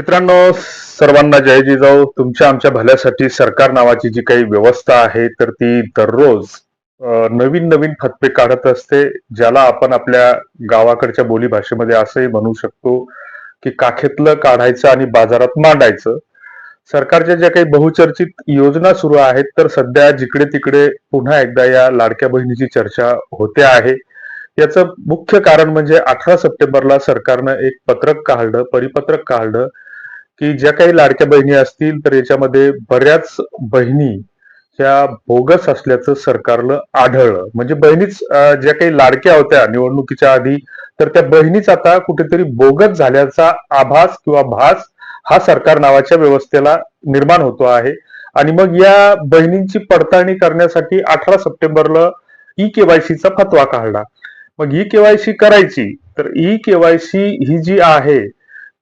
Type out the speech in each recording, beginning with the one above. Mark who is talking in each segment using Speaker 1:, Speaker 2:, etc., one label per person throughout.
Speaker 1: मित्रांनो सर्वांना जय जिजाऊ. तुमच्या आमच्या भल्यासाठी सरकार नावाची जी काही व्यवस्था आहे तर ती दररोज नवीन नवीन फतपे काढत असते ज्याला आपण आपल्या गावाकडच्या बोली भाषेमध्ये असंही म्हणू शकतो की काखेतलं काढायचं आणि बाजारात मांडायचं. सरकारच्या ज्या काही बहुचर्चित योजना सुरू आहेत तर सध्या जिकडे तिकडे पुन्हा एकदा या लाडक्या बहिणीची चर्चा होते आहे. याचं मुख्य कारण म्हणजे अठरा सप्टेंबरला सरकारनं एक पत्रक काढलं परिपत्रक काढलं की ज्या काही लाडक्या बहिणी असतील तर याच्यामध्ये बऱ्याच बहिणी ह्या बोगस असल्याचं सरकारला आढळलं. म्हणजे बहिणीच ज्या काही लाडक्या होत्या निवडणुकीच्या आधी तर त्या बहिणीच आता कुठेतरी बोगस झाल्याचा आभास किंवा भास हा सरकार नावाच्या व्यवस्थेला निर्माण होतो आहे. आणि मग या बहिणींची पडताळणी करण्यासाठी अठरा सप्टेंबरला ई केवायसीचा फतवा काढला. मग ई केवायसी करायची तर ई केवायसी ही जी आहे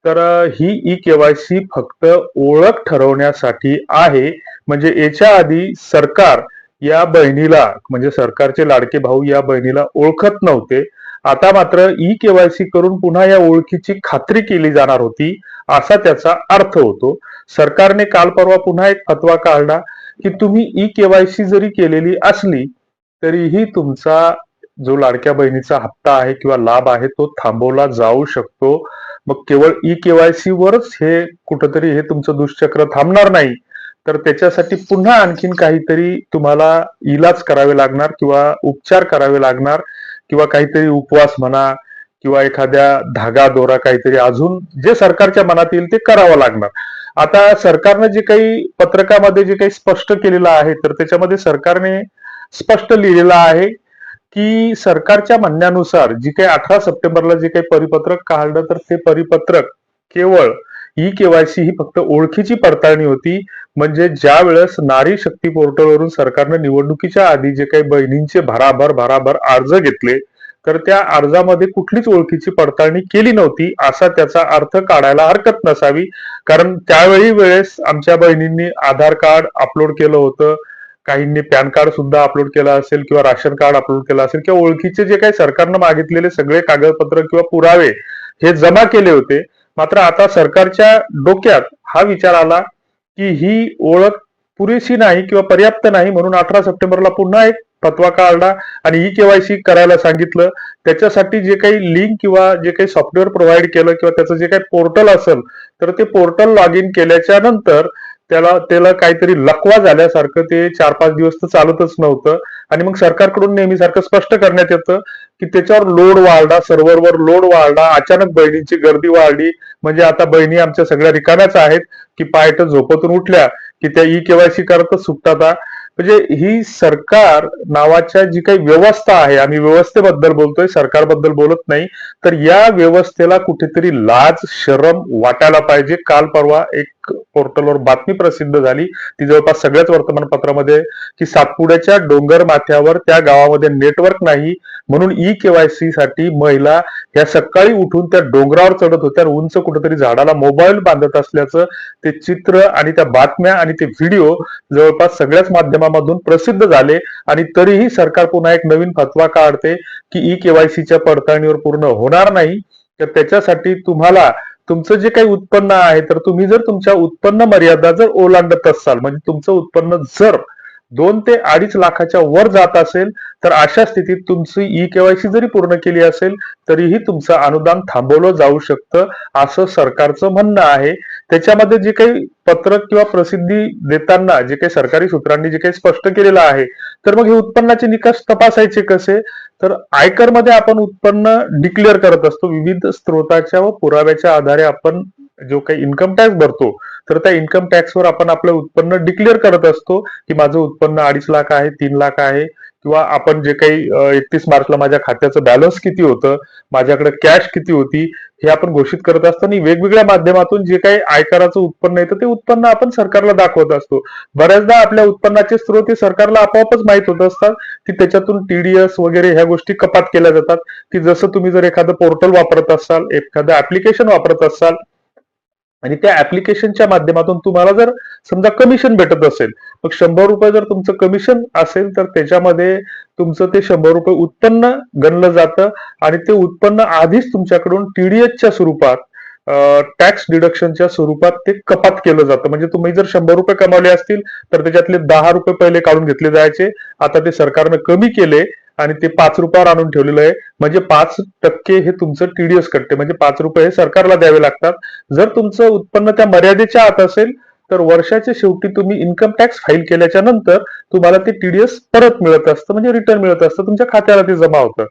Speaker 1: तर ही ई केवायसी फक्त ओळख ठरवण्यासाठी आहे. म्हणजे याच्या आधी सरकार या बहिणीला म्हणजे सरकारचे लाडके भाऊ या बहिणीला ओळखत नव्हते. आता मात्र ई केवायसी करून पुन्हा या ओळखीची खात्री केली जाणार होती असा त्याचा अर्थ होतो. सरकारने काल परवा पुन्हा एक फतवा काढला की तुम्ही ई केवायसी जरी केलेली असली तरीही तुमचा जो लाडक्या बहिणीचा हप्ता आहे किंवा लाभ आहे तो थांबवला जाऊ शकतो. मग केवळ ई केवायसी वरच हे कुठंतरी हे तुमचं दुष्चक्र थांबणार नाही. तर त्याच्यासाठी पुन्हा आणखीन काहीतरी तुम्हाला इलाज करावे लागणार किंवा उपचार करावे लागणार किंवा काहीतरी उपवास म्हणा किंवा एखाद्या धागा दोरा काहीतरी अजून जे सरकारच्या मनात येईल ते करावं लागणार. आता सरकारनं जे काही पत्रकामध्ये जे काही स्पष्ट केलेलं आहे तर त्याच्यामध्ये सरकारने स्पष्ट लिहिलेलं आहे की सरकारच्या म्हणण्यानुसार जी काही अठरा सप्टेंबरला जे काही परिपत्रक काढलं तर ते परिपत्रक केवळ ई केवायसी ही फक्त ओळखीची पडताळणी होती. म्हणजे ज्या वेळेस नारी शक्ती पोर्टलवरून सरकारनं निवडणुकीच्या आधी जे काही बहिणींचे भराभर भराभर अर्ज घेतले तर त्या अर्जामध्ये कुठलीच ओळखीची पडताळणी केली नव्हती असा त्याचा अर्थ काढायला हरकत नसावी. कारण त्यावेळी वेळेस आमच्या बहिणींनी आधार कार्ड अपलोड केलं होतं. काहींनी पॅन कार्ड सुद्धा अपलोड केलं असेल किंवा राशन कार्ड अपलोड केलं असेल किंवा ओळखीचे जे काही सरकारनं मागितलेले सगळे कागदपत्र किंवा पुरावे हे जमा केले होते मात्र आता सरकारच्या डोक्यात हा विचार आला की ही ओळख पुरेशी नाही किंवा पर्याप्त नाही म्हणून अठरा सप्टेंबरला पुन्हा एक फतवा काढला आणि ई केवायसी करायला सांगितलं. त्याच्यासाठी जे काही लिंक किंवा जे काही सॉफ्टवेअर प्रोव्हाइड केलं किंवा त्याचं जे काही पोर्टल असेल तर ते पोर्टल लॉग इन केल्याच्यानंतर त्याला त्याला काहीतरी लकवा झाल्यासारखं ते चार पाच दिवस तर चालतच नव्हतं. आणि मग सरकारकडून नेहमीसारखं स्पष्ट करण्यात येतं की त्याच्यावर लोड वाढला सर्व्हरवर लोड वाढला अचानक बहिणींची गर्दी वाढली. म्हणजे आता बहिणी आमच्या सगळ्या रिकाम्याच आहेत की पायट झोपतून उठल्या की त्या ई केवायसी करतच सुटतात. म्हणजे ही सरकार नावाच्या जी काही व्यवस्था आहे आम्ही व्यवस्थेबद्दल बोलतोय सरकारबद्दल बोलत नाही तर या व्यवस्थेला कुठेतरी लाज शरम वाटायला पाहिजे. काल परवा एक पोर्टलवर बातमी प्रसिद्ध झाली. ती जवळपास सगळ्याच वर्तमानपत्रामध्ये की सातपुड्याच्या डोंगर माथ्यावर त्या गावामध्ये नेटवर्क नाही म्हणून ई केवायसी साठी महिला या सकाळी उठून त्या डोंगरावर चढत होत्या उंच कुठेतरी झाडाला मोबाईल बांधत असल्याचं ते चित्र आणि त्या बातम्या आणि ते व्हिडिओ जवळपास सगळ्याच माध्यमामधून प्रसिद्ध झाले. आणि तरीही सरकार पुन्हा एक नवीन फतवा काढते की ई केवायसीच्या पडताळणीवर पूर्ण होणार नाही. तर त्याच्यासाठी तुम्हाला तुमचं जे काही उत्पन्न आहे तर तुम्ही जर तुमच्या उत्पन्न मर्यादा जर ओलांडत असाल म्हणजे तुमचं उत्पन्न जर दोन ते अडीच लाखाच्या वर जात असेल तर अशा स्थितीत तुमची ई केवायसी जरी पूर्ण केली असेल तरीही तुमचं अनुदान थांबवलं जाऊ शकतं असं सरकारचं म्हणणं आहे. त्याच्यामध्ये जे काही पत्रक किंवा प्रसिद्धी देताना जे काही सरकारी सूत्रांनी जे काही स्पष्ट केलेलं आहे तर मग हे उत्पन्नाचे निकष तपासायचे कसे? तर आयकरमध्ये आपण उत्पन्न डिक्लेअर करत असतो. विविध स्त्रोताच्या व पुराव्याच्या आधारे आपण जो काही इन्कम टॅक्स भरतो तर त्या इन्कम टॅक्सवर आपण आपलं उत्पन्न डिक्लेअर करत असतो की माझं उत्पन्न अडीच लाख आहे तीन लाख आहे किंवा आपण जे काही एकतीस मार्चला माझ्या खात्याचं बॅलन्स किती होतं माझ्याकडे कॅश किती होती हे आपण घोषित करत असताना वेगवेगळ्या माध्यमातून जे काही आयकराचं उत्पन्न येतं ते उत्पन्न आपण सरकारला दाखवत असतो. बऱ्याचदा आपल्या उत्पन्नाचे स्रोत हे सरकारला आपोआपच माहीत होत असतात. की त्याच्यातून टीडीएस वगैरे ह्या गोष्टी कपात केल्या जातात. की जसं तुम्ही जर एखादं पोर्टल वापरत असाल एखादं ऍप्लिकेशन वापरत असाल आणि त्या ऍप्लिकेशनच्या माध्यमातून तुम्हाला जर समजा कमिशन भेटत असेल मग शंभर रुपये जर तुमचं कमिशन असेल तर त्याच्यामध्ये तुमचं ते शंभर रुपये उत्पन्न गणलं जातं आणि ते उत्पन्न आधीच तुमच्याकडून टीडीएसच्या स्वरूपात टॅक्स डिडक्शनच्या स्वरूपात ते कपात केलं जातं. म्हणजे तुम्ही जर शंभर रुपये कमावले असतील तर त्याच्यातले दहा रुपये पहिले काढून घेतले जायचे. आता ते सरकारनं कमी केले आणि ते पाच रुपयावर आणून ठेवलेलं आहे. म्हणजे पाच टक्के हे तुमचं टीडीएस कटते म्हणजे पाच रुपये हे सरकारला द्यावे लागतात. जर तुमचं उत्पन्न त्या मर्यादेच्या आत असेल तर वर्षाच्या शेवटी तुम्ही इन्कम टॅक्स फाईल केल्याच्यानंतर तुम्हाला ते टीडीएस परत मिळत असतं. म्हणजे रिटर्न मिळत असतं. तुमच्या खात्याला ते जमा होतं.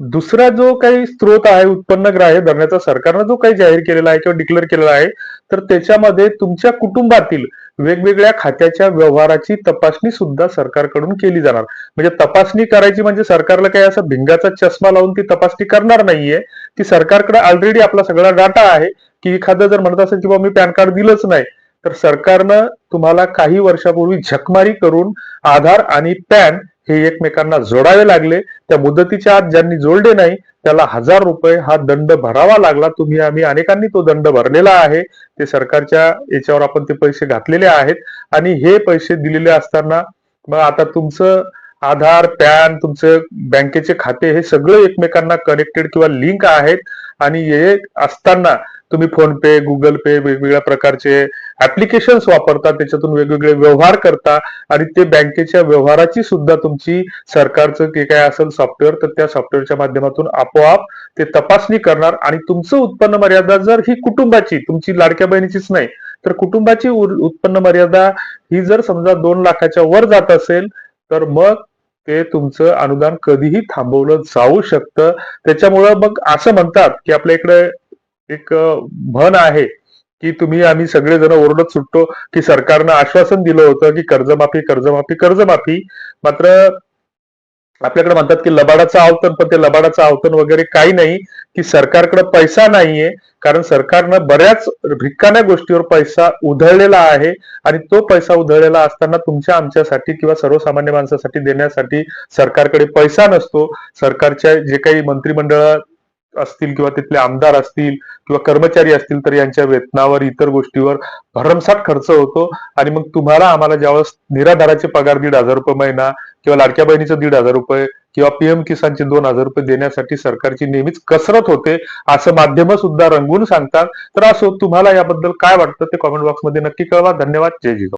Speaker 1: दुसरा जो काही स्रोत आहे उत्पन्न ग्राह्य धरण्याचा सरकारनं जो काही जाहीर केलेला आहे किंवा डिक्लेअर केलेला आहे तर त्याच्यामध्ये तुमच्या कुटुंबातील वेगवेगळ्या खात्याच्या व्यवहाराची तपासणी सुद्धा सरकारकडून केली जाणार. म्हणजे तपासणी करायची म्हणजे सरकारला काही असं भिंगाचा चष्मा लावून ती तपासणी करणार नाहीये. ती सरकारकडे ऑलरेडी आपला सगळा डाटा आहे की एखादं जर म्हणत असेल की बाबा मी पॅन कार्ड दिलंच नाही तर सरकारनं तुम्हाला काही वर्षापूर्वी झकमारी करून आधार आणि पॅन हे एकमेकांना जोडावे लागले. त्या मुदतीच्या आत ज्यांनी जोडले नाही त्याला हजार रुपये हा दंड भरावा लागला. तुम्ही आम्ही अनेकांनी तो दंड भरलेला आहे. ते सरकारच्या याच्यावर आपण ते पैसे घातलेले आहेत. आणि हे पैसे दिलेले असताना मग आता तुमचं आधार पॅन तुमचं बँकेचे खाते हे सगळे एकमेकांना कनेक्टेड किंवा लिंक आहेत. आणि हे असताना तुम्ही फोन पे गुगल पे वेगवेगळ्या प्रकारचे ऍप्लिकेशन्स वापरता त्याच्यातून वेगवेगळे व्यवहार करता आणि ते बँकेच्या व्यवहाराची सुद्धा तुमची सरकारचं जे काय असेल सॉफ्टवेअर तर त्या सॉफ्टवेअरच्या माध्यमातून आपोआप ते तपासणी करणार. आणि तुमचं उत्पन्न मर्यादा जर ही कुटुंबाची तुमची लाडक्या बहिणीचीच नाही तर कुटुंबाची उत्पन्न मर्यादा ही जर समजा दोन लाखाच्या वर जात असेल तर मग ते तुमचं अनुदान कधीही थांबवलं जाऊ शकतं. त्याच्यामुळं मग असं म्हणतात की आपल्या इकडे एक म्हण आहे की तुम्ही आम्ही सगळेजण ओरडत सुटतो की सरकारनं आश्वासन दिलं होतं की कर्जमाफी कर्जमाफी कर्जमाफी. मात्र आपल्याकडे म्हणतात की लबाडाचं आवतन पण ते लबाडाचं आवतन वगैरे काही नाही की सरकारकडे पैसा नाहीये. कारण सरकारनं बऱ्याच भिक्काण्या गोष्टीवर पैसा उधळलेला आहे आणि तो पैसा उधळलेला असताना तुमच्या आमच्यासाठी किंवा सर्वसामान्य माणसासाठी देण्यासाठी सरकारकडे पैसा नसतो. सरकारच्या जे काही मंत्रिमंडळ असतील किंवा तिथले आमदार असतील किंवा कर्मचारी असतील तर यांच्या वेतनावर इतर गोष्टीवर भरमसाठ खर्च होतो. आणि मग तुम्हाला आम्हाला ज्यावेळेस निराधाराचे पगार दीड हजार रुपये महिना किंवा लाडक्या बहिणीचं दीड हजार रुपये किंवा पीएम किसानचे दोन हजार रुपये देण्यासाठी सरकारची नेहमीच कसरत होते असं माध्यम सुद्धा रंगून सांगतात. तर असो तुम्हाला याबद्दल काय वाटतं ते कॉमेंट बॉक्समध्ये नक्की कळवा. धन्यवाद. जय जिजाऊ